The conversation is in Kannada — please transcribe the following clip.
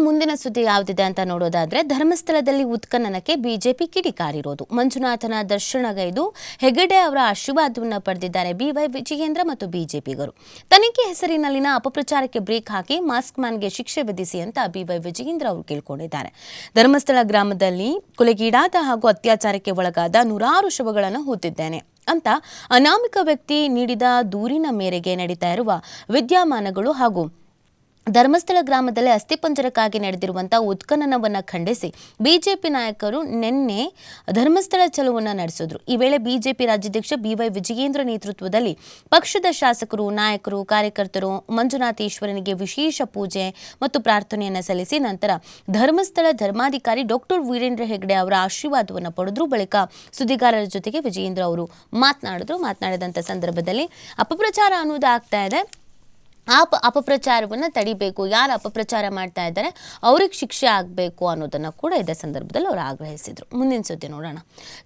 ಮುಂದಿನ ಸುದ್ದಿ ಯಾವ್ದಿದೆ ಅಂತ ನೋಡೋದಾದ್ರೆ ಧರ್ಮಸ್ಥಳದಲ್ಲಿ ಉತ್ಖನನಕ್ಕೆ ಬಿಜೆಪಿ ಕಿಡಿಕಾರಿರೋದು. ಮಂಜುನಾಥನ ದರ್ಶನಗೈದು ಹೆಗಡೆ ಅವರ ಆಶೀರ್ವಾದವನ್ನು ಪಡೆದಿದ್ದಾರೆ ಬಿವೈ ವಿಜಯೇಂದ್ರ ಮತ್ತು ಬಿಜೆಪಿಗರು. ತನಿಖೆ ಹೆಸರಿನಲ್ಲಿನ ಅಪಪ್ರಚಾರಕ್ಕೆ ಬ್ರೇಕ್ ಹಾಕಿ ಮಾಸ್ಕ್ ಮ್ಯಾನ್ಗೆ ಶಿಕ್ಷೆ ವಿಧಿಸಿ ಅಂತ ಬಿವೈ ವಿಜಯೇಂದ್ರ ಅವರು ಕೇಳಿಕೊಂಡಿದ್ದಾರೆ. ಧರ್ಮಸ್ಥಳ ಗ್ರಾಮದಲ್ಲಿ ಕೊಲೆಗೀಡಾದ ಹಾಗೂ ಅತ್ಯಾಚಾರಕ್ಕೆ ಒಳಗಾದ ನೂರಾರು ಶವಗಳನ್ನು ಹೊತ್ತಿದ್ದೇನೆ ಅಂತ ಅನಾಮಿಕ ವ್ಯಕ್ತಿ ನೀಡಿದ ದೂರಿನ ಮೇರೆಗೆ ನಡೀತಾ ಇರುವ ವಿದ್ಯಮಾನಗಳು ಹಾಗೂ ಧರ್ಮಸ್ಥಳ ಗ್ರಾಮದಲ್ಲಿ ಅಸ್ಥಿಪಂಜರಕ್ಕಾಗಿ ನಡೆದಿರುವಂಥ ಉತ್ಖನನವನ್ನು ಖಂಡಿಸಿ ಬಿಜೆಪಿ ನಾಯಕರು ನಿನ್ನೆ ಧರ್ಮಸ್ಥಳ ಚಲುವನ್ನು ನಡೆಸಿದ್ರು. ಈ ವೇಳೆ ಬಿಜೆಪಿ ರಾಜ್ಯಾಧ್ಯಕ್ಷ ಬಿವೈ ವಿಜಯೇಂದ್ರ ನೇತೃತ್ವದಲ್ಲಿ ಪಕ್ಷದ ಶಾಸಕರು, ನಾಯಕರು, ಕಾರ್ಯಕರ್ತರು ಮಂಜುನಾಥೇಶ್ವರನಿಗೆ ವಿಶೇಷ ಪೂಜೆ ಮತ್ತು ಪ್ರಾರ್ಥನೆಯನ್ನು ಸಲ್ಲಿಸಿ ನಂತರ ಧರ್ಮಸ್ಥಳ ಧರ್ಮಾಧಿಕಾರಿ ಡಾಕ್ಟರ್ ವೀರೇಂದ್ರ ಹೆಗ್ಡೆ ಅವರ ಆಶೀರ್ವಾದವನ್ನು ಪಡೆದ್ರು. ಬಳಿಕ ಸುದ್ದಿಗಾರರ ಜೊತೆಗೆ ವಿಜಯೇಂದ್ರ ಅವರು ಮಾತನಾಡಿದ್ರು. ಮಾತನಾಡಿದಂಥ ಸಂದರ್ಭದಲ್ಲಿ ಅಪಪ್ರಚಾರ ಅನ್ನೋದು ಆಗ್ತಾ ಇದೆ. ಆ ಅಪಪ್ರಚಾರವನ್ನು ತಡಿಬೇಕು, ಯಾರು ಅಪಪ್ರಚಾರ ಮಾಡ್ತಾ ಇದ್ದಾರೆ, ಅವ್ರಿಗೆ ಶಿಕ್ಷೆ ಆಗಬೇಕು ಅನ್ನೋದನ್ನು ಕೂಡ ಇದೇ ಸಂದರ್ಭದಲ್ಲಿ ಅವರು ಆಗ್ರಹಿಸಿದರು. ಮುಂದಿನ ಸುದ್ದಿ ನೋಡೋಣ.